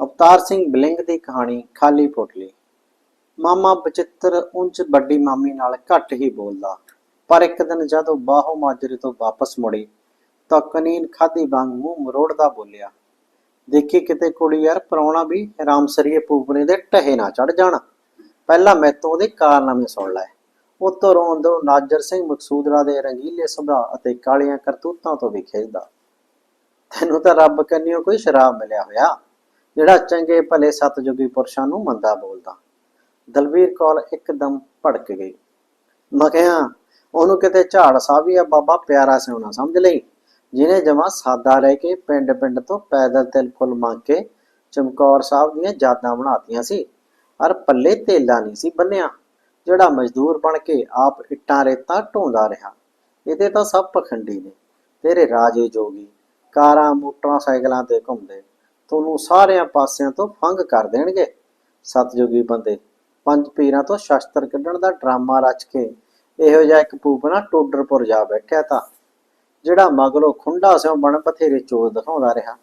ਅਵਤਾਰ ਸਿੰਘ ਬਲਿੰਗ ਦੀ ਕਹਾਣੀ ਖਾਲੀ ਪੋਟਲੀ। ਮਾਮਾ ਬਚਿੱਤਰ ਉਂਝ ਵੱਡੀ ਮਾਮੀ ਨਾਲ ਘੱਟ ਹੀ ਬੋਲਦਾ। ਪਰ ਇੱਕ ਦਿਨ ਜਦੋਂ ਬਾਹੋ ਮਾਜਰੇ ਤੋਂ ਵਾਪਸ ਮੁੜੀ, ਤਾਂ ਕਨੀਨ ਖਾਦੀ ਵਾਂਗ ਮੂੰਹ ਮਰੋੜਦਾ ਬੋਲਿਆ, ਦੇਖੀ ਕਿਤੇ ਕੁੜੀ ਯਾਰ, ਪਰੌਣਾ ਵੀ ਰਾਮਸਰੀਏ ਪੂਪਨੇ ਦੇ ਟਹੇ ਨਾ ਚੜ ਜਾਣਾ। ਪਹਿਲਾਂ ਮੈਥੋਂ ਉਹਦੇ ਕਾਰਨਾਮੇ ਸੁਣ ਲੈ। ਉਤੋਂ ਰੋਂਦੋ ਨਾਜਰ ਸਿੰਘ ਮਕਸੂਦਰਾ ਦੇ ਰੰਗੀਲੇ ਸੁਭਾਅ ਅਤੇ ਕਾਲੀਆਂ ਕਰਤੂਤਾਂ ਤੋਂ ਵੀ ਖਿੱਚਦਾ ਤੈਨੂੰ ਤਾਂ ਰੱਬ ਕੰਨਿਓ ਕੋਈ ਸ਼ਰਾਬ ਮਿਲਿਆ ਹੋਇਆ। ਜਿਹੜਾ ਚੰਗੇ ਭਲੇ ਸਤਜੁਗੀ ਪੁਰਸ਼ਾਂ ਨੂੰ ਮੰਦਾ ਬੋਲਦਾ। ਦਲਵੀਰ ਕੌਰ ਇੱਕਦਮ ਭੜਕ ਗਈ। ਮੈਂ ਕਿਹਾ, ਉਹਨੂੰ ਕਿਤੇ ਝਾੜ ਸਾਵੀ ਆ ਬਾਬਾ, ਪਿਆਰਾ ਸਿਉਣਾ ਸਮਝ ਲਈ। ਜਿਹਨੇ ਜਮਾ ਸਾਦਾ ਰਹਿ ਕੇ ਪਿੰਡ ਪਿੰਡ ਤੋਂ ਪੈਦਲ ਤਿਲ ਫੁੱਲ ਮੰਗ ਕੇ ਚਮਕੌਰ ਸਾਹਿਬ ਦੀਆਂ ਯਾਦਾਂ ਬਣਾਤੀਆਂ ਸੀ, ਪਰ ਪੱਲੇ ਤੇਲਾ ਨਹੀਂ ਸੀ ਬੰਨਿਆ, ਜਿਹੜਾ ਮਜ਼ਦੂਰ ਬਣ ਕੇ ਆਪ ਇੱਟਾਂ ਰੇਤਾਂ ਢੋਂਦਾ ਰਿਹਾ। ਇਹਦੇ ਤਾਂ ਸਭ ਪਖੰਡੀ ਨੇ। ਤੇਰੇ ਰਾਜੇ ਜੋਗੀ ਕਾਰਾਂ, ਮੋਟਰਾਂ, ਸਾਈਕਲਾਂ ਤੇ ਘੁੰਮਦੇ। ਤੁਹਾਨੂੰ ਸਾਰਿਆਂ ਪਾਸਿਆਂ ਤੋਂ ਫੰਗ ਕਰ ਦੇਣਗੇ। ਸਤਜੁਗੀ ਬੰਦੇ, ਪੰਜ ਪੀਰਾਂ ਤੋਂ ਸ਼ਸਤਰ ਕੱਢਣ ਦਾ ਡਰਾਮਾ ਰਚ ਕੇ ਇਹੋ ਜਿਹਾ ਇੱਕ ਪੂਪਨਾ ਟੋਡਰਪੁਰ ਜਾ ਬੈਠਿਆ ਤਾਂ, ਜਿਹੜਾ ਮਗਰੋਂ ਖੁੰਡਾ ਸਿਓ ਬਣ ਬਥੇਰੇ ਚੋਰ ਦਿਖਾਉਂਦਾ ਰਿਹਾ।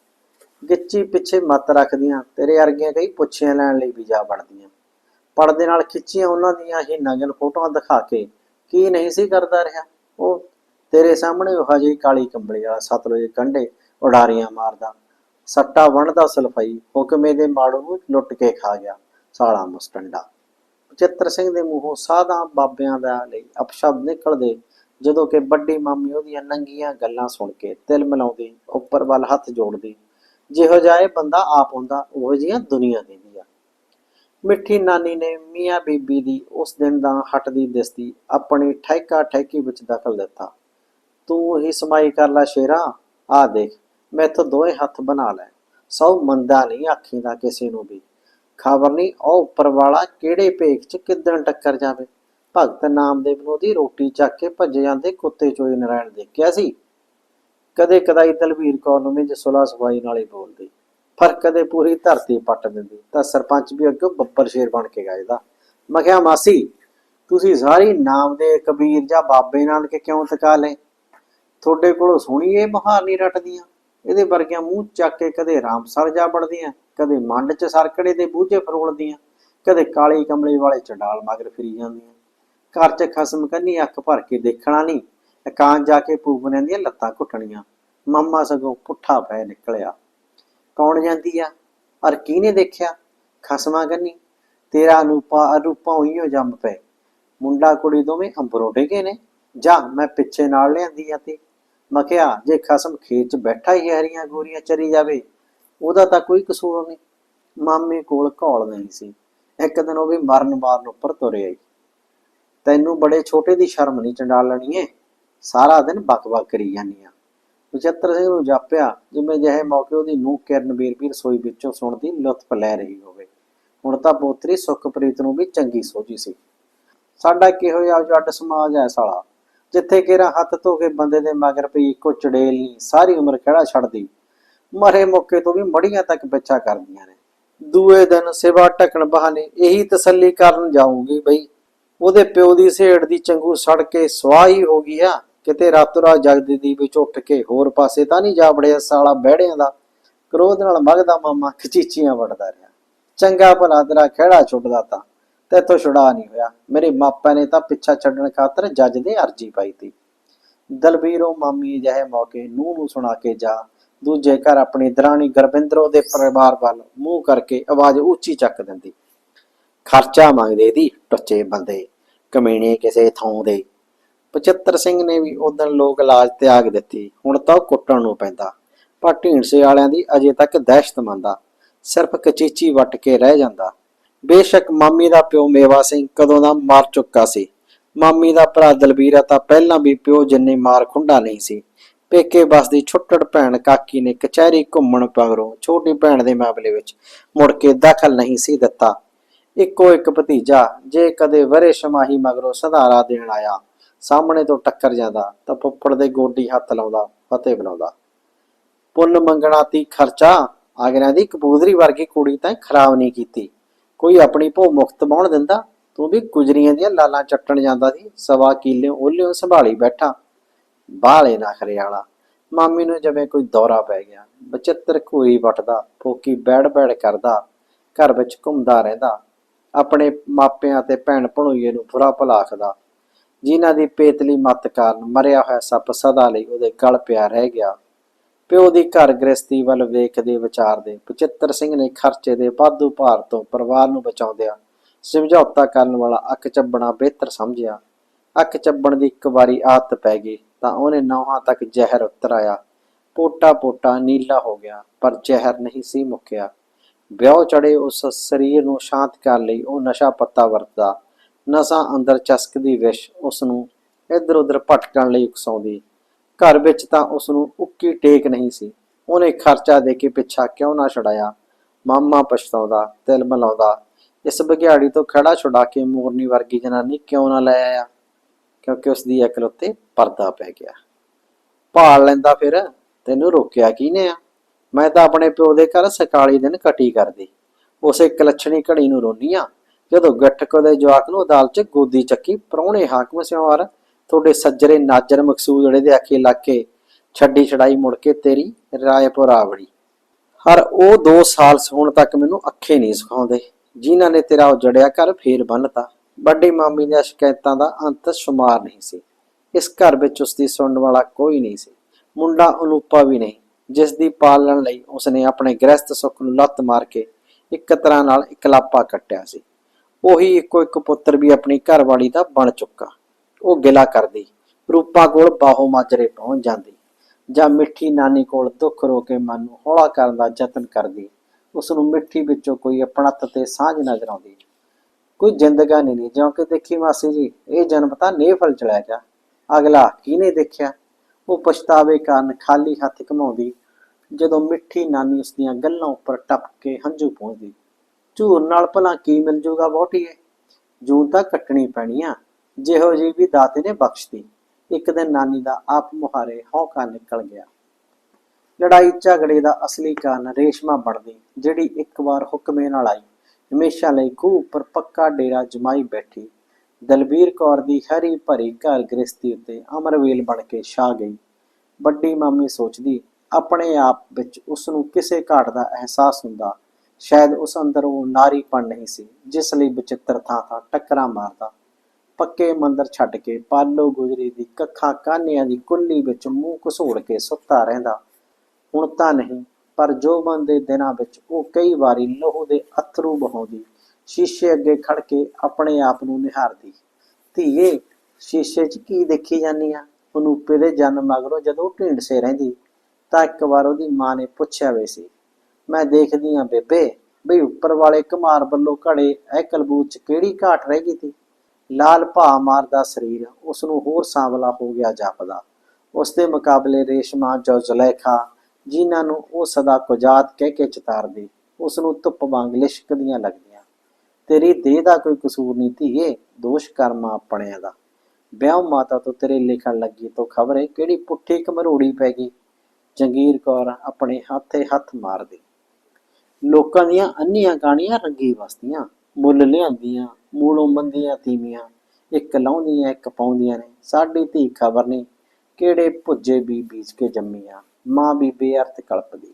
ਗਿੱਚੀ ਪਿੱਛੇ ਮੱਤ ਰੱਖਦੀਆਂ, ਤੇਰੇ ਵਰਗੀਆਂ ਕਈ ਪੁੱਛੀਆਂ ਲੈਣ ਲਈ ਵੀ ਜਾ ਬਣਦੀਆਂ ਪਰਦੇ ਨਾਲ ਖਿੱਚੀਆਂ ਉਹਨਾਂ ਦੀਆਂ ਹੀ ਨਗਨ ਫੋਟੋਆਂ ਦਿਖਾ ਕੇ ਕੀ ਨਹੀਂ ਸੀ ਕਰਦਾ ਰਿਹਾ। ਉਹ ਤੇਰੇ ਸਾਹਮਣੇ ਉਹ ਹਜੇ ਕਾਲੀ ਕੰਬਲੀ ਵਾਲਾ ਸਤਲੁਜ ਕੰਢੇ ਉਡਾਰੀਆਂ ਮਾਰਦਾ ਸੱਟਾ ਵੰਡਦਾ ਸਲਫਾਈ ਹੁਕਮੇ ਦੇ ਮਾੜੂ ਨੂੰ ਲੁੱਟ ਕੇ ਖਾ ਗਿਆ ਸਾਲਾ ਮੁਸਟੰਡਾ। ਚਿੱਤਰ ਸਿੰਘ ਦੇ ਮੂੰਹੋਂ ਸਾਦਾ ਬਾਬਿਆਂ ਦਾ ਲਈ ਅਪਸ਼ਬਦ ਨਿਕਲਦੇ ਜਦੋਂ ਕਿ ਵੱਡੀ ਮਾਮੀ ਉਹਦੀਆਂ ਨੰਗੀਆਂ ਗੱਲਾਂ ਸੁਣ ਕੇ ਤਿਲ ਮਿਲਾਉਂਦੀ, ਉੱਪਰ ਵੱਲ ਹੱਥ ਜੋੜਦੀ, ਜਿਹੋ ਜਿਹਾ ਇਹ ਬੰਦਾ ਆਪ ਹੁੰਦਾ, ਉਹੋ ਜਿਹੀਆਂ ਦੁਨੀਆ ਦੀ ਵੀ ਆ। ਮਿੱਠੀ ਨਾਨੀ ਨੇ ਮੀਆਂ ਬੀਬੀ ਦੀ ਉਸ ਦਿਨ ਦਾ ਹਟਦੀ ਦਿਸਦੀ ਆਪਣੀ ਠੈਕਾ ਠੈਕੀ ਵਿੱਚ ਦਖਲ ਦਿੱਤਾ। ਤੂੰ ਹੀ ਸਮਾਈ ਕਰ ਲੈ ਸ਼ੇਰਾ ਆ ਦੇਖ। ਮੈਥੋਂ ਦੋਵੇਂ ਹੱਥ ਬਣਾ ਲੈ ਸੌ ਮੰਦਾ ਨਹੀਂ ਆਖੀ ਦਾ ਕਿਸੇ ਨੂੰ ਵੀ। ਖਬਰ ਨਹੀਂ ਉਹ ਉੱਪਰ ਵਾਲਾ ਕਿਹੜੇ ਭੇਖ ਚ ਕਿੱਦਣ ਟੱਕਰ ਜਾਵੇ। ਭਗਤ ਨਾਮਦੇਵ ਨੂੰ ਦੀ ਰੋਟੀ ਚੱਕ ਕੇ ਭੱਜ ਜਾਂਦੇ ਕੁੱਤੇ ਚੋਈ ਨਰਾਇਣ ਦੇਖਿਆ ਸੀ। ਕਦੇ ਕਦਾਈ ਦਲਵੀਰ ਕੌਰ ਨੂੰ ਮਿੰਜ ਜਸੋਲਾ ਸਫ਼ਾਈ ਨਾਲ ਹੀ ਬੋਲਦੀ। ਪਰ ਕਦੇ ਪੂਰੀ ਧਰਤੀ ਪੱਟ ਦਿੰਦੀ। ਤਾਂ ਸਰਪੰਚ ਵੀ ਅੱਗੇ ਬੱਬਰ ਸ਼ੇਰ ਬਣ ਕੇ ਗਾਇਦਾ। ਮੈਂ ਕਿਹਾ, ਮਾਸੀ, ਤੁਸੀਂ ਸਾਰੀ ਨਾਮ ਦੇ ਕਬੀਰ ਜਾਂ ਬਾਬੇ ਨਾਨਕ ਕਿਉਂ ਤਕਾ ਲੈ ਤੁਹਾਡੇ ਕੋਲੋਂ ਸੁਣੀ ਇਹ ਮਹਾਰ ਨਹੀਂ ਰਟਦੀਆਂ। ਇਹਦੇ ਵਰਗੀਆਂ ਮੂੰਹ ਚੱਕ ਕੇ ਕਦੇ ਰਾਮਸਰ ਜਾ ਵੜਦੀਆਂ ਕਦੇ ਮੰਡ ਚ ਸਰਕੜੇ ਦੇ ਬੂਝੇ ਫਰੋਲਦੀਆਂ, ਕਦੇ ਕਾਲੀ ਕਮਲੇ ਵਾਲੇ ਚੰਡਾਲ ਮਗਰ ਫਿਰੀ ਜਾਂਦੀਆਂ। ਘਰ ਚ ਖਸਮ ਕੰਨੀ ਅੱਖ ਭਰ ਕੇ ਦੇਖਣਾ ਨਹੀਂ ਇਕਾਂਤ ਜਾ ਕੇ ਪੂਪਨਿਆਂ ਦੀਆਂ ਲੱਤਾਂ ਘੁੱਟਣੀਆਂ। ਮੰਮਾ ਸਗੋਂ ਪੁੱਠਾ ਪੈ ਨਿਕਲਿਆ। ਕੌਣ ਜਾਂਦੀ ਆ? ਅਰ ਕਿਹਨੇ ਦੇਖਿਆ? ਖਸਮਾ ਕੰਨੀ। ਤੇਰਾ ਅਨੂਪਾ ਅਰੂਪਾ ਹੋਈਓ ਜੰਮ ਪਏ। ਮੁੰਡਾ ਕੁੜੀ ਦੋਵੇਂ ਅੰਬਰੋਂ ਡਿਗੇ ਨੇ। ਜਾ, ਮੈਂ ਪਿੱਛੇ ਨਾਲ ਲਿਆਂਦੀ ਆ ਤੇ। ਮਖਿਆ ਜੇ ਖਸਮ ਖੇਤ ਚ ਬੈਠਾ ਹੀ ਹਰੀਆਂ ਗੋਰੀਆਂ ਚਰੀ ਜਾਵੇ, ਉਹਦਾ ਤਾਂ ਕੋਈ ਕਸੂਰ ਨਹੀਂ। ਮਾਮੇ ਕੋਲ ਘੌਲ ਨਹੀਂ ਸੀ। ਇੱਕ ਦਿਨ ਉਹ ਵੀ ਮਰਨ ਮਾਰਨ ਉੱਪਰ ਤੁਰੇ ਆਈ। ਤੈਨੂੰ ਬੜੇ ਛੋਟੇ ਦੀ ਸ਼ਰਮ ਨਹੀਂ ਚੰਡਾਲਣੀ ਏ? ਸਾਰਾ ਦਿਨ ਬਕ-ਬਕ ਕਰੀ ਜਾਂਦੀ ਆ। ਨਛੱਤਰ ਸਿੰਘ ਨੂੰ ਜਾਪਿਆ, ਜਿਵੇਂ ਜਿਹੇ ਮੌਕੇ ਉਹਦੀ ਨੂੰਹ ਕਿਰਨ ਵੀਰ ਵੀ ਰਸੋਈ ਵਿੱਚੋਂ ਸੁਣਦੀ ਲੁਤਫ ਲੈ ਰਹੀ ਹੋਵੇ। ਹੁਣ ਤਾਂ ਪੋਤਰੀ ਸੁਖਪ੍ਰੀਤ ਨੂੰ ਵੀ ਚੰਗੀ ਸੋਝੀ ਸੀ। ਸਾਡਾ ਕਿਹੋ ਜਿਹਾ ਜੱਟ ਸਮਾਜ ਹੈ ਸਾਲਾ? ਜਿੱਥੇ ਕਿਹੜਾ ਹੱਥ ਧੋ ਕੇ ਬੰਦੇ ਦੇ ਮਗਰ ਪਈ ਇੱਕੋ ਚੜੇਲ ਨਹੀਂ, ਸਾਰੀ ਉਮਰ ਕਿਹੜਾ ਛੱਡਦੀ। ਮਰੇ ਮੌਕੇ ਤੋਂ ਵੀ ਮੜੀਆਂ ਤੱਕ ਪਿੱਛਾ ਕਰਦੀਆਂ ਨੇ। ਦੂਏ ਦਿਨ ਸਿਵਾ ਟਕਣ ਬਹਾਨੇ ਇਹੀ ਤਸੱਲੀ ਕਰਨ ਜਾਊਂਗੀ ਬਈ। ਉਹਦੇ ਪਿਓ ਦੀ ਸੇੜ ਦੀ ਚੰਗੂ ਸੜ ਕੇ ਸਵਾਹੀ ਹੋ ਗਈ ਆ। ਕਿਤੇ ਰਾਤੋਂ ਰਾਤ ਜਗਦੀ ਦੀ ਵਿੱਚ ਉੱਠ ਕੇ ਹੋਰ ਪਾਸੇ ਤਾਂ ਨਹੀਂ ਜਾ ਬੜਿਆ ਸਾਲਾ ਬਹਿੜਿਆਂ ਦਾ। ਕ੍ਰੋਧ ਨਾਲ ਮਗਦਾ ਮਾਮਾ ਖਚੀਚੀਆਂ ਵੜਦਾ ਰਿਹਾ। ਚੰਗਾ ਭਲਾ ਤੇਰਾ ਖਿਹੜਾ ਛੁੱਟਦਾ ਤਾਂ। ਤੇਥੋਂ ਛੁਡਾ ਨਹੀਂ ਹੋਇਆ। ਮੇਰੇ ਮਾਪਿਆਂ ਨੇ ਤਾਂ ਪਿੱਛਾ ਛੱਡਣ ਖਾਤਰ ਜੱਜ ਦੇ ਅਰਜੀ ਪਾਈ ਤੀ। ਦਲਬੀਰੋ ਮਾਮੀ ਜਿਹੇ ਮੌਕੇ ਨੂੰ ਨੂੰ ਸੁਣਾ ਕੇ ਜਾ, ਦੂਜੇ ਘਰ ਆਪਣੀ ਦਰਾਣੀ ਗੁਰਬਿੰਦਰੋ ਦੇ ਪਰਿਵਾਰ ਵੱਲ ਮੂੰਹ ਕਰਕੇ ਆਵਾਜ਼ ਉੱਚੀ ਚੱਕ ਦਿੰਦੀ। ਖਰਚਾ ਮੰਗਦੇ ਦੀ ਟੱਚੇ ਬੰਦੇ ਕਮੀਣੇ ਕਿਸੇ ਥਾਂ ਦੇ। 75 ਸਿੰਘ ਨੇ ਵੀ ਉਦੋਂ ਲੋਕ ਇਲਾਜ ਤਿਆਗ ਦਿੱਤੀ, ਹੁਣ ਤਾਂ ਉਹ ਕੁੱਟਣ ਨੂੰ ਪੈਂਦਾ। ਪਰ ਢੀਂਡਸੇ ਵਾਲਿਆਂ ਦੀ ਅਜੇ ਤੱਕ ਦਹਿਸ਼ਤ ਮੰਦਾ ਸਿਰਫ ਕਚੀਚੀ ਵੱਟ ਕੇ ਰਹਿ ਜਾਂਦਾ। ਬੇਸ਼ੱਕ ਮਾਮੀ ਦਾ ਪਿਓ ਮੇਵਾ ਸਿੰਘ ਕਦੋਂ ਦਾ ਮਾਰ ਚੁੱਕਾ ਸੀ। ਮਾਮੀ ਦਾ ਭਰਾ ਦਲਬੀਰਾ ਤਾਂ ਪਹਿਲਾਂ ਵੀ ਪਿਓ ਜਿੰਨੇ ਮਾਰ ਖੁੰਡਾ ਨਹੀਂ ਸੀ। ਪੇਕੇ ਬਸਦੀ ਛੁੱਟੜ ਭੈਣ ਕਾਕੀ ਨੇ ਕਚਹਿਰੀ ਘੁੰਮਣ ਪਗਰੋਂ ਛੋਟੀ ਭੈਣ ਦੇ ਮਾਮਲੇ ਵਿੱਚ ਮੁੜ ਕੇ ਦਖਲ ਨਹੀਂ ਸੀ ਦਿੱਤਾ। ਇੱਕੋ ਇੱਕ ਭਤੀਜਾ ਜੇ ਕਦੇ ਵਰੇ ਸ਼ਮਾਹੀ ਮਗਰੋਂ ਸਧਾਰਾ ਦੇਣ ਆਇਆ, ਸਾਹਮਣੇ ਤੋਂ ਟੱਕਰ ਜਾਂਦਾ ਤਾਂ ਫੁੱਫੜ ਦੇ ਗੋਡੀ ਹੱਥ ਲਾਉਂਦਾ, ਫਤਿਹ ਬੁਲਾਉਂਦਾ ਪੁੰਨ ਮੰਗਣਾ ਤੀ ਖਰਚਾ, ਆਗਰਿਆਂ ਦੀ ਕਬੂਦਰੀ ਵਰਗੀ ਕੁੜੀ ਤਾਂ ਖਰਾਬ ਨਹੀਂ ਕੀਤੀ। ਕੋਈ ਆਪਣੀ ਭੋ ਮੁਕਤ ਬਾਉਣ ਦਿੰਦਾ, ਤੂੰ ਵੀ ਗੁਜਰੀਆਂ ਦੀਆਂ ਲਾਲਾਂ ਚੱਟਣ ਜਾਂਦਾ ਸੀ, ਸਵਾ ਕੀਲੇ ਉਹਲਿਓ ਸੰਭਾਲੀ ਬੈਠਾ। ਬਾਹਲੇ ਨਖਰੇ ਵਾਲਾ ਮਾਮੀ ਨੂੰ ਜਿਵੇਂ ਕੋਈ ਦੌਰਾ ਪੈ ਗਿਆ, ਬਚਿੱਤਰ ਘੂਰੀ ਵੱਟਦਾ, ਫੋਕੀ ਬੈੜ ਬੈੜ ਕਰਦਾ, ਘਰ ਵਿੱਚ ਘੁੰਮਦਾ ਰਹਿੰਦਾ, ਆਪਣੇ ਮਾਪਿਆਂ ਤੇ ਭੈਣ ਭਣੋਈਏ ਨੂੰ ਬੁਰਾ ਭਲਾ ਆਖਦਾ, ਜਿਨ੍ਹਾਂ ਦੀ ਪੇਤਲੀ ਮੱਤ ਕਾਰਨ ਮਰਿਆ ਹੋਇਆ ਸੱਪ ਸਦਾ ਲਈ ਉਹਦੇ ਗਲ ਪਿਆ ਰਹਿ ਗਿਆ। ਪਿਓ ਦੀ ਘਰ ਗ੍ਰਸਤੀ ਵੱਲ ਵੇਖਦੇ ਵਿਚਾਰਦੇ, ਪਚਿੱਤਰ ਸਿੰਘ ਨੇ ਖਰਚੇ ਦੇ ਵਾਧੂ ਭਾਰ ਤੋਂ ਪਰਿਵਾਰ ਨੂੰ ਬਚਾਉਂਦਿਆਂ ਸਮਝੌਤਾ ਕਰਨ ਵਾਲਾ ਅੱਖ ਚੱਬਣਾ ਬਿਹਤਰ ਸਮਝਿਆ। ਅੱਖ ਚੱਬਣ ਦੀ ਇੱਕ ਵਾਰੀ ਆਦਤ ਪੈ ਗਈ ਤਾਂ ਉਹਨੇ ਨੌਹਾਂ ਤੱਕ ਜ਼ਹਿਰ ਉਤਰ ਆਇਆ ਪੋਟਾ ਪੋਟਾ ਨੀਲਾ ਹੋ ਗਿਆ, ਪਰ ਜ਼ਹਿਰ ਨਹੀਂ ਸੀ ਮੁੱਕਿਆ। ਵਿਆਹ ਚੜੇ ਉਸ ਸਰੀਰ ਨੂੰ ਸ਼ਾਂਤ ਕਰਨ ਲਈ ਉਹ ਨਸ਼ਾ ਪੱਤਾ ਵਰਤਦਾ। ਨਸਾਂ ਅੰਦਰ ਚਸਕਦੀ ਵਿਸ਼ ਉਸ ਨੂੰ ਇੱਧਰ ਉੱਧਰ ਭਟਕਣ ਲਈ ਉਕਸਾਉਂਦੀ। ਘਰ ਵਿੱਚ ਤਾਂ ਉਸ ਨੂੰ ਉੱਕੀ ਟੇਕ ਨਹੀਂ ਸੀ। ਉਹਨੇ ਖਰਚਾ ਦੇ ਕੇ ਪਿੱਛਾ ਕਿਉਂ ਨਾ ਛਡਾਇਆ? ਮਾਮਾ ਪਛਤਾਉਂਦਾ ਤਿਲ ਮਲਾਉਂਦਾ, ਇਸ ਬਘਿਆੜੀ ਤੋਂ ਖੜਾ ਛੁਡਾ ਕੇ ਮੋਰਨੀ ਵਰਗੀ ਜਨਾਨੀ ਕਿਉਂ ਨਾ ਲੈ ਆਇਆ? ਕਿਉਂਕਿ ਉਸ ਦੀ ਅਕਲ ਉੱਤੇ ਪਰਦਾ ਪੈ ਗਿਆ। ਭਾਲ ਲੈਂਦਾ ਫਿਰ, ਤੈਨੂੰ ਰੋਕਿਆ ਕਿਹਨੇ ਆ? ਮੈਂ ਤਾਂ ਆਪਣੇ ਪਿਓ ਦੇ ਘਰ ਸਕਾਲੀ ਦਿਨ ਕਟੀ ਕਰਦੀ। ਉਸੇ ਕਲਛਣੀ ਘੜੀ ਨੂੰ ਰੋਨੀ ਆ, ਜਦੋਂ ਗੱਠਕ ਦੇ ਜਵਾਕ ਨੂੰ ਅਦਾਲਤ 'ਚ ਗੋਦੀ ਚੱਕੀ ਪ੍ਰਾਹੁਣੇ ਹਾਕਮ ਸਿਆਰ ਤੁਹਾਡੇ ਸੱਜਰੇ ਨਾਜਰ ਮਕਸੂਦ ਜਿਹੜੇ ਦੇ ਆਖੇ ਲੱਗ ਕੇ ਛੱਡੀ ਛੜਾਈ ਮੁੜ ਕੇ ਤੇਰੀ ਰਾਏਪੁਰ ਆਵੜੀ ਹਰ ਉਹ 2 ਸਾਲ ਹੁਣ ਤੱਕ ਮੈਨੂੰ ਅੱਖੇ ਨਹੀਂ ਸਿਖਾਉਂਦੇ, ਜਿਨ੍ਹਾਂ ਨੇ ਤੇਰਾ ਉਜੜਿਆ ਕਰ ਫੇਰ ਬੰਨਤਾ। ਵੱਡੀ ਮਾਮੀ ਦੀਆਂ ਸ਼ਿਕਾਇਤਾਂ ਦਾ ਅੰਤ ਸ਼ੁਮਾਰ ਨਹੀਂ ਸੀ। ਇਸ ਘਰ ਵਿੱਚ ਉਸ ਦੀ ਸੁਣਨ ਵਾਲਾ ਕੋਈ ਨਹੀਂ ਸੀ। ਮੁੰਡਾ ਅਨੂਪਾ ਵੀ ਨਹੀਂ ਜਿਸ ਦੀ ਪਾਲਣ ਲਈ ਉਸਨੇ ਆਪਣੇ ਗ੍ਰਸਤ ਸੁੱਖ ਨੂੰ ਲੱਤ ਮਾਰ ਕੇ ਇੱਕ ਤਰ੍ਹਾਂ ਨਾਲ ਇਕਲਾਪਾ ਕੱਟਿਆ ਸੀ। ਉਹੀ ਇੱਕੋ ਇੱਕ ਪੁੱਤਰ ਵੀ ਆਪਣੀ ਘਰਵਾਲੀ ਦਾ ਬਣ ਚੁੱਕਾ। ਉਹ ਗਿਲਾ ਕਰਦੀ। ਰੂਪਾ ਕੋਲ ਬਾਹੋ ਮਾਜਰੇ ਪਹੁੰਚ ਜਾਂਦੀ। ਜਾਂ ਮਿੱਠੀ ਨਾਨੀ ਕੋਲ ਦੁੱਖ ਰੋ ਕੇ ਮਨ ਨੂੰ ਹੌਲਾ ਕਰਨ ਦਾ ਯਤਨ ਕਰਦੀ। ਉਸ ਨੂੰ ਮਿੱਠੀ ਵਿੱਚੋਂ ਕੋਈ ਆਪਣਤ ਤੇ ਸਾਂਝ ਨਜ਼ਰ ਆਉਂਦੀ। ਕੋਈ ਜਿੰਦਗਾ ਨਹੀਂ। ਜਿਉਂ ਕਿ ਦੇਖੀ ਮਾਸੀ ਜੀ, ਇਹ ਜਨਮ ਤਾਂ ਨੇਫਲ ਚਲਿਆ ਗਿਆ। ਅਗਲਾ ਕਿਹਨੇ ਦੇਖਿਆ? ਉਹ ਪਛਤਾਵੇ ਕਾਰਨ ਖਾਲੀ ਹੱਥ ਘਮਾਉਂਦੀ, ਜਦੋਂ ਮਿੱਠੀ ਨਾਨੀ ਉਸ ਦੀਆਂ ਗੱਲਾਂ ਉੱਪਰ ਟੱਪ ਕੇ ਹੰਝੂ ਪਹੁੰਚਦੀ ਝੂਰ ਨਾਲ ਭਲਾ ਕੀ ਮਿਲ ਜੂਗਾ ਬਹੁਟੀਏ ਜੂਨ ਤਾਂ ਕੱਟਣੀ ਪੈਣੀ ਆ। ਜਿਹੋ ਜੀ ਵੀ ਦਾਤੇ ਨੇ ਬਖਸ਼ਤੀ, ਇੱਕ ਦਿਨ ਨਾਨੀ ਦਾ ਆਪ ਮੁਹਾਰੇ ਹੌਕਾ ਨਿਕਲ ਗਿਆ। ਲੜਾਈ ਝਗੜੇ ਦਾ ਅਸਲੀ ਕਾਰਨ ਰੇਸ਼ਮਾ ਬਣਦੀ, ਜਿਹੜੀ ਇੱਕ ਵਾਰ ਹੁਕਮੇ ਨਾਲ ਆਈ, ਹਮੇਸ਼ਾ ਲਈ ਖੂਹ ਉੱਪਰ ਪੱਕਾ ਡੇਰਾ ਜਮਾਈ ਬੈਠੀ, ਦਲਬੀਰ ਕੌਰ ਦੀ ਹਰੀ ਭਰੀ ਘਰ ਗ੍ਰਸਤੀ ਉੱਤੇ ਅਮਰਵੇਲ ਬਣ ਕੇ ਛਾ ਗਈ। ਵੱਡੀ ਮਾਮੀ ਸੋਚਦੀ, ਆਪਣੇ ਆਪ ਵਿੱਚ ਉਸ ਨੂੰ ਕਿਸੇ ਘਾਟ ਦਾ ਅਹਿਸਾਸ ਹੁੰਦਾ, ਸ਼ਾਇਦ ਉਸ ਅੰਦਰ ਉਹ ਨਾਰੀਪਣ ਨਹੀਂ ਸੀ, ਜਿਸ ਲਈ ਬਚਿੱਤਰ ਥਾਂ ਥਾਂ ਟੱਕਰਾਂ ਮਾਰਦਾ। ਪੱਕੇ ਮੰਦਰ ਛੱਡ ਕੇ ਪਾਲੋ ਗੁਜਰੀ ਦੀ ਕੱਖਾਂ ਕਾਨਿਆਂ ਦੀ ਕੁੱਲੀ ਵਿੱਚ ਮੂੰਹ ਘਸੋੜ ਕੇ ਸੁੱਤਾ ਰਹਿੰਦਾ। ਹੁਣ ਤਾਂ ਨਹੀਂ, ਪਰ ਜੋ ਦੇ ਦਿਨਾਂ ਵਿੱਚ ਉਹ ਕਈ ਵਾਰੀ ਲਹੂ ਦੇ ਅਥਰੂ ਬਹਾਉਂਦੀ ਸ਼ੀਸ਼ੇ ਅੱਗੇ ਖੜ ਕੇ ਆਪਣੇ ਆਪ ਨੂੰ ਨਿਹਾਰਦੀ। ਧੀਏ, ਸ਼ੀਸ਼ੇ 'ਚ ਕੀ ਦੇਖੀ ਜਾਨੀ ਆ? ਅਨੂਪੇ ਦੇ ਜਨਮ ਮਗਰੋਂ ਜਦੋਂ ਉਹ ਢੀਂਡਸੇ ਰਹਿੰਦੀ, ਤਾਂ ਇੱਕ ਵਾਰ ਉਹਦੀ ਮਾਂ ਨੇ ਪੁੱਛਿਆ ਵੇ ਸੀ, ਮੈਂ ਦੇਖਦੀ ਆ ਬੇਬੇ, ਬਈ ਉੱਪਰ ਵਾਲੇ ਕੁਮਾਰ ਵੱਲੋਂ ਘੜੇ ਇਹ ਕਲਬੂਤ 'ਚ ਕਿਹੜੀ ਘਾਟ ਰਹਿ ਗਈ ਤੀ? ਲਾਲ ਭਾ ਮਾਰਦਾ ਸਰੀਰ ਉਸ ਨੂੰ ਹੋਰ ਸਾਂਵਲਾ ਹੋ ਗਿਆ ਜਾਪਦਾ। ਉਸ ਦੇ ਮੁਕਾਬਲੇ ਰੇਸ਼ਮਾ ਜੋ ਜ਼ੁਲੈਖਾ ਜਿਨ੍ਹਾਂ ਨੂੰ ਉਹ ਸਦਾ ਕੁਜਾਤ ਕਹਿ ਕੇ ਚਿਤਾਰਦੀ ਉਸ ਨੂੰ ਧੁੱਪ ਵਾਂਗ ਲਿਸ਼ਕਦੀਆਂ ਲੱਗਦੀਆਂ। ਤੇਰੀ ਦੇਹ ਦਾ ਕੋਈ ਕਸੂਰ ਨਹੀਂ ਧੀਏ, ਦੋਸ਼ ਕਰਮਾ ਆਪਣਿਆਂ ਦਾ। ਵਿਆਹ ਮਾਤਾ ਤੋਂ ਤੇਰੇ ਲਿਖਣ ਲੱਗੀ ਤੋਂ ਖਬਰੇ ਕਿਹੜੀ ਪੁੱਠੀ ਕਮਰੋੜੀ ਪੈ ਗਈ? ਜੰਗੀਰ ਕੌਰ ਆਪਣੇ ਹੱਥੇ ਹੱਥ ਮਾਰਦੀ। ਲੋਕਾਂ ਦੀਆਂ ਅੰਨੀਆਂ ਗਾਣੀਆਂ ਰੰਗੀ ਵਸਦੀਆਂ। ਮੁੱਲ ਲਿਆਂਦੀਆਂ, ਮੂਲੋਂ ਮੰਦੀਆਂ ਤੀਵੀਆਂ, ਇੱਕ ਲਾਉਂਦੀਆਂ, ਇੱਕ ਪਾਉਂਦੀਆਂ ਨੇ। ਸਾਡੀ ਧੀ ਖਬਰ ਨਹੀਂ, ਕਿਹੜੇ ਭੁੱਜੇ ਵੀ ਬੀਜ ਕੇ ਜੰਮੀਆਂ, ਮਾਂ ਵੀ ਬੇਅਰਥ ਕਲਪਦੀ।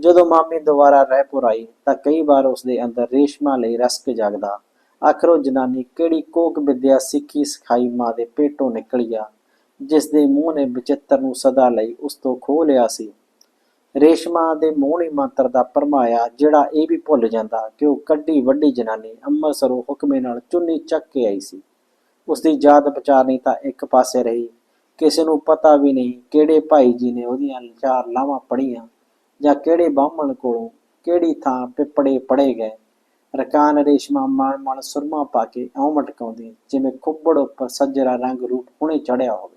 ਜਦੋਂ ਮਾਮੀ ਦੁਬਾਰਾ ਰਹਿਪੁਰ ਆਈ, ਤਾਂ ਕਈ ਵਾਰ ਉਸਦੇ ਅੰਦਰ ਰੇਸ਼ਮਾ ਲਈ ਰਸਕ ਜਾਗਦਾ। ਆਖਰ ਉਹ ਜਨਾਨੀ ਕਿਹੜੀ ਕੋਕ ਵਿਦਿਆ ਸਿੱਖੀ ਸਿਖਾਈ ਮਾਂ ਦੇ ਪੇਟੋਂ ਨਿਕਲਿਆ ਜਿਸ ਦੇ ਮੂੰਹ ਨੇ ਬਚਿੱਤਰ ਨੂੰ ਸਦਾ ਲਈ ਉਸ ਤੋਂ ਖੋਹ ਲਿਆ ਸੀ। ਰੇਸ਼ਮਾ ਦੇ ਮੋਹਣੀ ਮੰਤਰ ਦਾ ਪਰਮਾਇਆ, ਜਿਹੜਾ ਇਹ ਵੀ ਭੁੱਲ ਜਾਂਦਾ ਕਿ ਉਹ ਕੱਢੀ ਵੱਡੀ ਜਨਾਨੀ ਅੰਮ੍ਰਿਤਸਰੋਂ ਹੁਕਮੇ ਨਾਲ ਚੁੰਨੀ ਚੱਕ ਕੇ ਆਈ ਸੀ। ਉਸ ਦੀ ਯਾਦ ਵਿਚਾਰਨੀ ਤਾਂ ਇੱਕ ਪਾਸੇ ਰਹੀ। ਕਿਸੇ ਨੂੰ ਪਤਾ ਵੀ ਨਹੀਂ ਕਿਹੜੇ ਭਾਈ ਜੀ ਨੇ ਉਹਦੀਆਂ ਚਾਰ ਲਾਵਾਂ ਪੜੀਆਂ ਜਾਂ ਕਿਹੜੇ ਬਾਹਮਣ ਕੋਲੋਂ ਕਿਹੜੀ ਥਾਂ ਪਿੱਪੜੇ ਪੜੇ ਗਏ। ਰਕਾਨ ਰੇਸ਼ਮਾ ਮਨ ਮਨ ਸੁਰਮਾ ਪਾ ਕੇ ਇਉਂ ਮਟਕਾਉਂਦੀ, ਜਿਵੇਂ ਖੁੱਬੜ ਉੱਪਰ ਸੱਜਰਾ ਰੰਗ ਰੂਪ ਹੁਣੇ ਚੜਿਆ ਹੋਵੇ।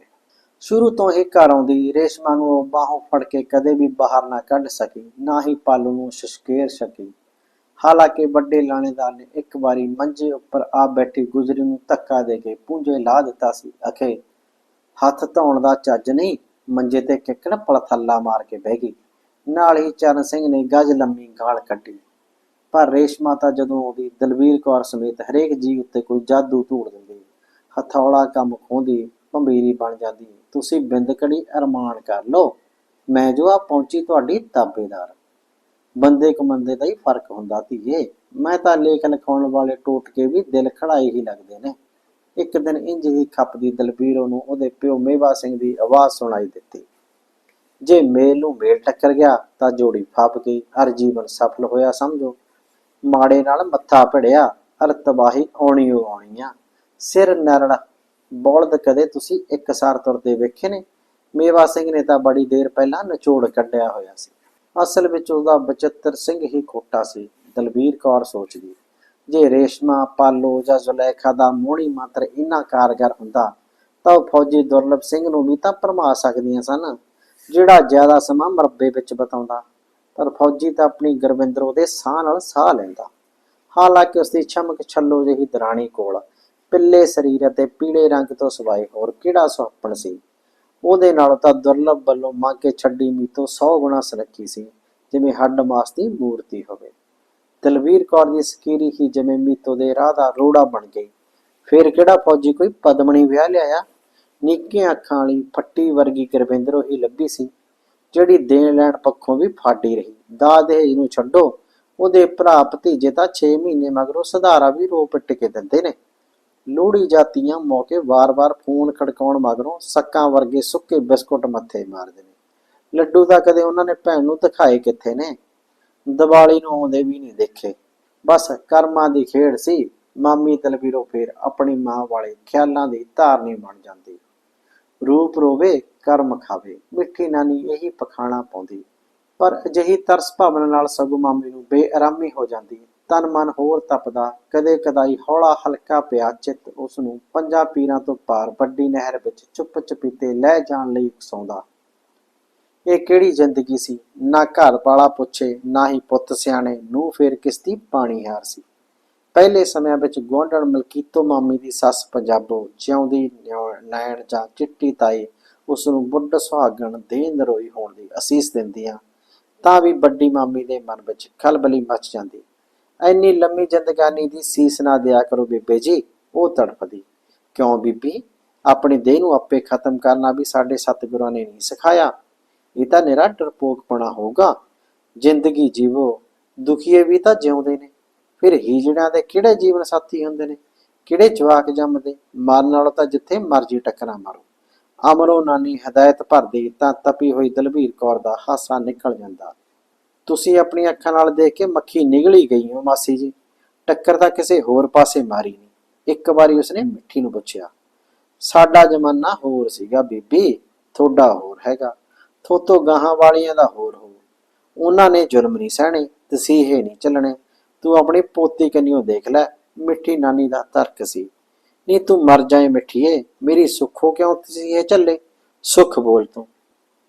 ਸ਼ੁਰੂ ਤੋਂ ਹੀ ਘਰ ਆਉਂਦੀ ਰੇਸ਼ਮਾ ਨੂੰ ਉਹ ਬਾਹੋਂ ਫੜ ਕੇ ਕਦੇ ਵੀ ਬਾਹਰ ਨਾ ਕੱਢ ਸਕੀ, ਨਾ ਹੀ ਪਾਲੂ ਨੂੰ ਸ਼ਸ਼ਕੇਰ ਸਕੀ। ਹਾਲਾਂਕਿ ਵੱਡੇ ਲਾਣੇਦਾਰ ਨੇ ਇੱਕ ਵਾਰੀ ਮੰਜੇ ਉੱਪਰ ਆ ਬੈਠੀ ਗੁਜਰੀ ਨੂੰ ਧੱਕਾ ਦੇ ਕੇ ਪੂੰਝੇ ਲਾ ਦਿੱਤਾ ਸੀ। ਅਖੇ, ਹੱਥ ਧੌਣ ਦਾ ਚੱਜ ਨਹੀਂ, ਮੰਜੇ ਤੇ ਕਿੱਕਣ ਪਲਥੱਲਾ ਮਾਰ ਕੇ ਬਹਿ ਗਈ। ਨਾਲ ਹੀ ਚਰਨ ਸਿੰਘ ਨੇ ਗੱਜ ਲੰਮੀ ਗਾਲ ਕੱਢੀ। ਪਰ ਰੇਸ਼ਮਾ ਤਾਂ ਜਦੋਂ ਉਹਦੀ ਦਲਵੀਰ ਕੌਰ ਸਮੇਤ ਹਰੇਕ ਜੀ ਉੱਤੇ ਕੋਈ ਜਾਦੂ ਧੂੜ ਦਿੰਦੀ ਹਥੌਲਾ ਕੰਮ ਖੋਂਦੀ ਭੰਬੀਰੀ ਬਣ ਜਾਂਦੀ ਤੁਸੀਂ ਬਿੰਦਕੜੀ ਅਰਮਾਨ ਕਰ ਲਓ। ਮੈਂ ਜੋ ਆ ਪਹੁੰਚੀ ਤੁਹਾਡੀ ਤਾਬੇਦਾਰ। ਬੰਦੇ ਕਮੰਦੇ ਦਾ ਹੀ ਫ਼ਰਕ ਹੁੰਦਾ ਧੀਏ। ਮੈਂ ਤਾਂ ਲੇਖ ਲਿਖਾਉਣ ਵਾਲੇ ਟੋਟਕੇ ਵੀ ਦਿਲ ਖੜਾਏ ਹੀ ਲੱਗਦੇ ਨੇ। ਇੱਕ ਦਿਨ ਇੰਜ ਹੀ ਖੱਪਦੀ ਦਲਬੀਰੋ ਨੂੰ ਉਹਦੇ ਪਿਓ ਮੇਵਾ ਸਿੰਘ ਦੀ ਆਵਾਜ਼ ਸੁਣਾਈ ਦਿੱਤੀ। ਜੇ ਮੇਲ ਨੂੰ ਮੇਲ ਟੱਕਰ ਗਿਆ ਤਾਂ ਜੋੜੀ ਫੱਪ ਗਈ। ਹਰ ਜੀਵਨ ਸਫਲ ਹੋਇਆ ਸਮਝੋ। ਮਾੜੇ ਨਾਲ ਮੱਥਾ ਭੜਿਆ। ਹਰ ਤਬਾਹੀ ਆਉਣੀ ਓ ਆਉਣੀ ਆ। ਸਿਰ ਨਰੜ ਬੌਲਦ ਕਦੇ ਤੁਸੀਂ ਇੱਕ ਸਾਰ ਤੁਰਦੇ ਵੇਖੇ ਨੇ? ਮੇਵਾ ਸਿੰਘ ਨੇ ਤਾਂ ਬੜੀ ਦੇਰ ਪਹਿਲਾਂ ਨਿਚੋੜ ਕੱਢਿਆ ਹੋਇਆ ਸੀ। ਅਸਲ ਵਿੱਚ ਉਹਦਾ ਬਚਿੱਤਰ ਸਿੰਘ ਹੀ ਖੋਟਾ ਸੀ, ਦਲਬੀਰ ਕੌਰ ਸੋਚਦੀ। ਜੇ ਰੇਸ਼ਮਾ, ਪਾਲੋ ਜਾਂ ਜ਼ੁਲੈਖਾ ਦਾ ਮੋਹਣੀ ਮੰਤਰ ਇੰਨਾ ਕਾਰਗਰ ਹੁੰਦਾ, ਤਾਂ ਉਹ ਫੌਜੀ ਦੁਰਲਭ ਸਿੰਘ ਨੂੰ ਵੀ ਤਾਂ ਭਰਮਾ ਸਕਦੀਆਂ ਸਨ, ਜਿਹੜਾ ਜ਼ਿਆਦਾ ਸਮਾਂ ਮਰਬੇ ਵਿੱਚ ਬਤਾਉਂਦਾ। ਪਰ ਫੌਜੀ ਤਾਂ ਆਪਣੀ ਗੁਰਵਿੰਦਰੋ ਦੇ ਸਾਹ ਨਾਲ ਸਾਹ ਲੈਂਦਾ। ਹਾਲਾਂਕਿ ਉਸ ਦੀ ਚਮਕ ਛੱਲੋ ਜਿਹੀ ਦਰਾਣੀ ਕੋਲ ਪਿੱਲੇ ਸਰੀਰ ਅਤੇ ਪੀਲੇ ਰੰਗ ਤੋਂ ਸਿਵਾਏ ਹੋਰ ਕਿਹੜਾ ਸੁਹੱਪਣ ਸੀ? ਉਹਦੇ ਨਾਲੋਂ ਤਾਂ ਦੁਰਲਭ ਵੱਲੋਂ ਮੰਗ ਕੇ ਛੱਡੀ ਮੀਤੋਂ 100 ਗੁਣਾ ਸੁਨੱਖੀ ਸੀ, ਜਿਵੇਂ ਹੱਡ ਮਾਸ ਦੀ ਮੂਰਤੀ ਹੋਵੇ। ਦਲਵੀਰ ਕੌਰ ਦੀ ਸਕੀਰੀ ਹੀ ਜਿਵੇਂ ਮੀਤੋ ਦੇ ਰਾਹ ਦਾ ਰੋੜਾ ਬਣ ਗਈ। ਫਿਰ ਕਿਹੜਾ ਫੌਜੀ ਕੋਈ ਪਦਮਣੀ ਵਿਆਹ ਲਿਆਇਆ? ਨਿੱਕੀਆਂ ਅੱਖਾਂ ਵਾਲੀ ਫੱਟੀ ਵਰਗੀ ਗੁਰਵਿੰਦਰੋ ਹੀ ਲੱਭੀ ਸੀ, ਜਿਹੜੀ ਦੇਣ ਲੈਣ ਪੱਖੋਂ ਵੀ ਫਾਡੀ ਰਹੀ। ਦਾਦਹੇਜ ਨੂੰ ਛੱਡੋ, ਉਹਦੇ ਭਰਾ ਭਤੀਜੇ ਤਾਂ 6 ਮਹੀਨੇ ਮਗਰੋਂ ਸਧਾਰਾ ਵੀ ਰੋ ਪਿੱਟ ਕੇ ਦਿੰਦੇ ਨੇ। ਲੋਹੜੀ ਜਾਤੀਆਂ ਮੌਕੇ ਵਾਰ-ਵਾਰ ਫੋਨ ਖੜਕਾਉਣ ਮਗਰੋਂ ਸੱਕਾਂ ਵਰਗੇ ਸੁੱਕੇ ਬਿਸਕੁਟ ਮੱਥੇ ਮਾਰਦੇ ਨੇ। ਲੱਡੂ ਤਾਂ ਕਦੇ ਉਹਨਾਂ ਨੇ ਭੈਣ ਨੂੰ ਦਿਖਾਏ ਕਿੱਥੇ ਨੇ? ਦੀਵਾਲੀ ਨੂੰ ਆਉਂਦੇ ਵੀ ਨਹੀਂ ਦੇਖੇ। ਬਸ ਕਰਮਾਂ ਦੀ ਖੇਡ ਸੀ। ਮਾਮੀ ਤਲਵੀਰੋ ਫੇਰ ਆਪਣੀ ਮਾਂ ਵਾਲੇ ਖਿਆਲਾਂ ਦੀ ਧਾਰਨੀ ਬਣ ਜਾਂਦੀ। ਰੂਪ ਰੋਵੇ, ਕਰਮ ਖਾਵੇ। ਮਿੱਠੀ ਨਾਨੀ ਇਹੀ ਪਖਾਣਾ ਪਾਉਂਦੀ। ਪਰ ਅਜਿਹੀ ਤਰਸ ਭਾਵਨਾ ਨਾਲ ਸਗੋਂ ਮਾਮੀ ਨੂੰ ਬੇਆਰਾਮੀ ਹੋ ਜਾਂਦੀ ਤਨ ਮਨ ਹੋਰ ਤਪਦਾ, ਕਦੇ ਕਦਾਈ ਹੌਲਾ ਹਲਕਾ ਪਿਆ, ਚਿੱਤ ਉਸ ਨੂੰ ਪੰਜਾਂ ਪੀਰਾਂ ਤੋਂ ਪਾਰ ਵੱਡੀ ਨਹਿਰ ਵਿੱਚ ਚੁੱਪ ਚਪੀਤੇ ਲੈ ਜਾਣ ਲਈ ਉਕਸਾਉਂਦਾ। ਇਹ ਕਿਹੜੀ ਜ਼ਿੰਦਗੀ ਸੀ? ਨਾ ਘਰ ਵਾਲਾ ਪੁੱਛੇ, ਨਾ ਹੀ ਪੁੱਤ ਸਿਆਣੇ ਨੂੰ ਫੇਰ ਕਿਸਤੀ ਪਾਣੀ ਹਾਰ ਸੀ? ਪਹਿਲੇ ਸਮਿਆਂ ਵਿੱਚ ਗੋਂਡਣ ਮਲਕੀਤੋ ਮਾਮੀ ਦੀ ਸੱਸ ਪੰਜਾਬੋ ਜਿਉਂਦੀ ਨਿਉ- ਨੈਣ ਜਾਂ ਚਿੱਟੀ ਤਾਈ ਉਸ ਨੂੰ ਬੁੱਢ ਸੁਹਾਗਣ ਦੇਨ ਰੋਈ ਹੋਣ ਦੀ ਅਸੀਸ ਦਿੰਦੀਆਂ। ਤਾਂ ਵੀ ਵੱਡੀ ਮਾਮੀ ਦੇ ਮਨ ਵਿੱਚ ਖਲਬਲੀ ਮਚ ਜਾਂਦੀ। ਐਨੀ ਲੰਮੀ ਜ਼ਿੰਦਗਾਨੀ ਦੀ ਸੀਸ ਨਾ ਦਿਆ ਕਰੋ ਬੀਬੇ ਜੀ, ਉਹ ਤੜਫਦੀ। ਕਿਉਂ ਬੀਬੀ? ਆਪਣੀ ਦੇਹ ਨੂੰ ਆਪੇ ਖਤਮ ਕਰਨਾ ਵੀ ਸਾਡੇ ਸਤਿਗੁਰਾਂ ਨੇ ਨਹੀਂ ਸਿਖਾਇਆ। ਇਹ ਤਾਂ ਨਿਰਾ ਡਰਪੋਕਪਣਾ ਹੋਊਗਾ। ਜ਼ਿੰਦਗੀ ਜੀਵੋ, ਦੁਖੀਏ ਵੀ ਤਾਂ ਜਿਉਂਦੇ ਨੇ। ਫਿਰ ਹੀਜੜਿਆਂ ਦੇ ਕਿਹੜੇ ਜੀਵਨ ਸਾਥੀ ਹੁੰਦੇ ਨੇ? ਕਿਹੜੇ ਜਵਾਕ ਜੰਮਦੇ? ਮਰਨ ਨਾਲੋਂ ਤਾਂ ਜਿੱਥੇ ਮਰਜ਼ੀ ਟੱਕਰਾਂ ਮਾਰੋ। ਅਮਰੋ ਨਾਨੀ ਹਦਾਇਤ ਭਰਦੀ ਤਾਂ ਤਪੀ ਹੋਈ ਦਲਬੀਰ ਕੌਰ ਦਾ ਹਾਸਾ ਨਿਕਲ ਜਾਂਦਾ। ਤੁਸੀਂ ਆਪਣੀ ਅੱਖਾਂ ਨਾਲ ਦੇਖ ਕੇ ਮੱਖੀ ਨਿਗਲੀ ਗਈ ਹੋ ਮਾਸੀ ਜੀ। ਟੱਕਰ ਤਾਂ ਕਿਸੇ ਹੋਰ ਪਾਸੇ ਮਾਰੀ ਨਹੀਂ ਇੱਕ ਵਾਰੀ ਉਸਨੇ ਮਿੱਠੀ ਨੂੰ ਪੁੱਛਿਆ, ਸਾਡਾ ਜ਼ਮਾਨਾ ਹੋਰ ਸੀਗਾ ਬੀਬੀ ਤੁਹਾਡਾ ਹੋਰ ਹੈਗਾ। ਥੋਤੋਂ ਗਾਹਾਂ ਵਾਲੀਆਂ ਦਾ ਹੋਰ ਹੋ ਉਹਨਾਂ ਨੇ ਜ਼ੁਲਮ ਨਹੀਂ ਸਹਿਣੇ, ਤਸੀਹੇ ਨਹੀਂ ਚੱਲਣੇ। ਤੂੰ ਆਪਣੀ ਪੋਤੀ ਕੰਨਿਓ ਦੇਖ ਲੈ, ਮਿੱਠੀ ਨਾਨੀ ਦਾ ਤਰਕ ਸੀ। ਨਹੀਂ, ਤੂੰ ਮਰ ਜਾਏ ਮਿੱਠੀਏ ਮੇਰੀ ਸੁੱਖੋ ਕਿਉਂ ਤਸੀਹੇ ਝੱਲੇ ਸੁੱਖ ਬੋਲ ਤੂੰ।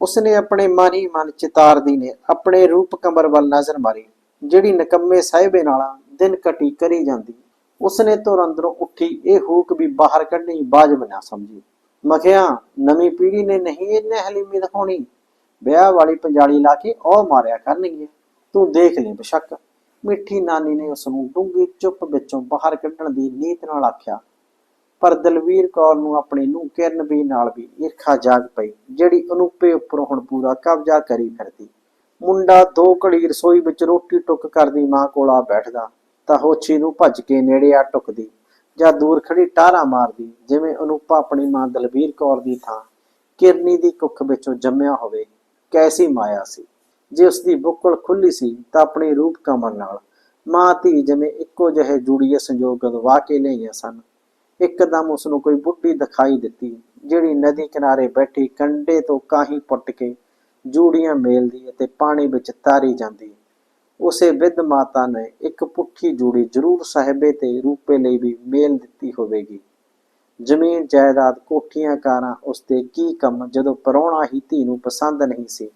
ਉਸਨੇ ਆਪਣੇ ਮਨ ਹੀ ਮਨ ਚਿਤਾਰਦੀ ਨੇ, ਆਪਣੇ ਰੂਪ ਕਮਰ ਵੱਲ ਨਜ਼ਰ ਮਾਰੀ। ਜਿਹੜੀ ਨਕੰਮੇ ਸਾਹਿਬੇ ਨਾਲ ਦਿਨ ਕਟੀ ਕਰੀ ਜਾਂਦੀ, ਉਸਨੇ ਤੁਰ ਅੰਦਰੋਂ ਉੱਠੀ, ਇਹ ਹੂਕ ਵੀ ਬਾਹਰ ਕੱਢਣੀ ਬਾਜਬ ਨਾ ਸਮਝੀ। ਮਖਿਆ ਨਵੀਂ ਪੀੜ੍ਹੀ ਨੇ ਨਹੀਂ ਇਹਨੇ ਹਲੀਮੀ ਦਿਖਾਉਣੀ। ਵਿਆਹ ਵਾਲੀ ਪੰਜਾਲੀ ਲਾ ਕੇ ਉਹ ਮਾਰਿਆ ਕਰਨਗੇ ਤੂੰ ਦੇਖ ਲੈ ਬਸ਼ੱਕ। ਮਿੱਠੀ ਨਾਨੀ ਨੇ ਉਸ ਨੂੰ ਡੂੰਗੀ ਚੁੱਪ ਵਿੱਚੋਂ ਬਾਹਰ ਕੱਢਣ ਦੀ ਨੀਤ ਨਾਲ ਆਖਿਆ ਪਰ ਦਲਵੀਰ ਕੌਰ ਨੂੰ ਆਪਣੀ ਨੂੰ ਕਿਰਨਵੀਰ ਨਾਲ ਵੀ ਈਰਖਾ ਜਾਗ ਪਈ, ਜਿਹੜੀ ਅਨੂਪੇ ਉੱਪਰ ਹੁਣ ਪੂਰਾ ਕਬਜ਼ਾ ਕਰੀ ਫਿਰਦੀ। ਮੁੰਡਾ ਦੋ ਘੜੀ ਰਸੋਈ ਵਿੱਚ ਰੋਟੀ ਟੁੱਕ ਕਰਦੀ ਮਾਂ ਕੋਲ ਆ ਬੈਠਦਾ, ਤਾਂ ਹੋਛੀ ਨੂੰ ਭੱਜ ਕੇ ਨੇੜੇ ਆ ਟੁਕਦੀ, ਜਾਂ ਦੂਰ ਖੜੀ ਟਾਰਾ ਮਾਰਦੀ, ਜਿਵੇਂ ਅਨੂਪਾ ਆਪਣੀ ਮਾਂ ਦਲਵੀਰ ਕੌਰ ਦੀ ਥਾਂ ਕਿਰਨੀ ਦੀ ਕੁੱਖ ਵਿੱਚੋਂ ਜੰਮਿਆ ਹੋਵੇ, ਕੈਸੀ ਮਾਇਆ ਸੀ। ਜੇ ਉਸ ਦੀ ਬੁੱਕਲ ਖੁੱਲੀ ਸੀ, ਤਾਂ ਆਪਣੇ ਰੂਪ ਕਮਰ ਨਾਲ, ਮਾਂ ਧੀ ਜਿਵੇਂ ਇੱਕੋ ਜਿਹੇ ਜੁੜੀਏ ਸੰਜੋਗ ਗਵਾ ਕੇ ਲਈਆਂ ਸਨ। ਇੱਕਦਮ ਉਸ ਨੂੰ ਕੋਈ ਬੁੱਢੀ ਦਿਖਾਈ ਦਿੱਤੀ, ਜਿਹੜੀ ਨਦੀ ਕਿਨਾਰੇ ਬੈਠੀ ਕੰਡੇ ਤੋਂ ਕਾਹੀ ਪੁੱਟ ਕੇ ਜੂੜੀਆਂ ਮੇਲਦੀ ਅਤੇ ਪਾਣੀ ਵਿੱਚ ਤਾਰੀ ਜਾਂਦੀ। ਉਸੇ ਵਿਧ ਮਾਤਾ ਨੇ ਇੱਕ ਪੁੱਠੀ ਜੂੜੀ ਜ਼ਰੂਰ ਸਾਹਿਬੇ ਤੇ ਰੂਪੇ ਲਈ ਵੀ ਮੇਲ ਦਿੱਤੀ ਹੋਵੇਗੀ। ਜ਼ਮੀਨ ਜਾਇਦਾਦ ਕੋਠੀਆਂ ਕਾਰਾਂ ਉਸ ਦੇ ਕੀ ਕੰਮ ਜਦੋਂ ਪਰੋਣਾ ਹੀ ਧੀ ਨੂੰ ਪਸੰਦ ਨਹੀਂ ਸੀ।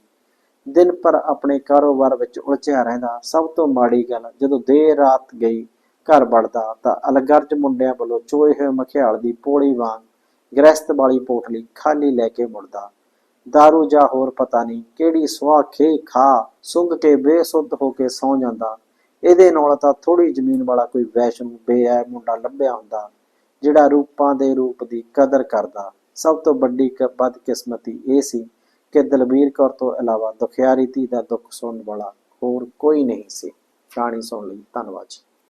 ਦਿਨ ਪਰ ਆਪਣੇ ਕਾਰੋਬਾਰ ਵਿੱਚ ਉਲਝਿਆ ਰਹਿੰਦਾ, ਸਭ ਤੋਂ ਮਾੜੀ ਗੱਲ ਜਦੋਂ ਦੇਰ ਰਾਤ ਗਈ ਘਰ ਵੜਦਾ, ਤਾਂ ਅਲਗਰਜ ਮੁੰਡਿਆਂ ਵੱਲੋਂ ਚੋਏ ਹੋਏ ਮਖਿਆਲ ਦੀ ਪੋੜੀ ਵਾਂਗ ਗ੍ਰਸਤ ਵਾਲੀ ਪੋਟਲੀ ਖਾਲੀ ਲੈ ਕੇ ਮੁੜਦਾ। दारू ਜਾਂ ਹੋਰ ਪਤਾ ਨਹੀਂ ਕਿਹੜੀ ਸੁਆਹ ਖੇ ਖਾ, ਸੁੰਘ ਕੇ ਬੇਸੁੱਧ ਹੋ ਕੇ ਸੌ ਜਾਂਦਾ। ਇਹਦੇ ਨਾਲ ਤਾਂ ਥੋੜੀ ਜ਼ਮੀਨ ਵਾਲਾ ਕੋਈ ਵੈਸ਼ਨੂ ਬੇਐ ਮੁੰਡਾ ਲੱਭਿਆ ਹੁੰਦਾ, ਜਿਹੜਾ ਰੂਪਾਂ ਦੇ ਰੂਪ ਦੀ ਕਦਰ ਕਰਦਾ। ਸਭ ਤੋਂ ਵੱਡੀ ਬਦਕਿਸਮਤੀ ਇਹ ਸੀ ਕਿ ਦਲਬੀਰ ਕੌਰ ਤੋਂ ਇਲਾਵਾ ਦੁਖਿਆਰੀ ਧੀ ਦਾ ਦੁੱਖ ਸੁਣਨ ਵਾਲਾ ਹੋਰ ਕੋਈ ਨਹੀਂ ਸੀ। ਕਹਾਣੀ ਸੁਣ ਲਈ ਧੰਨਵਾਦ ਜੀ।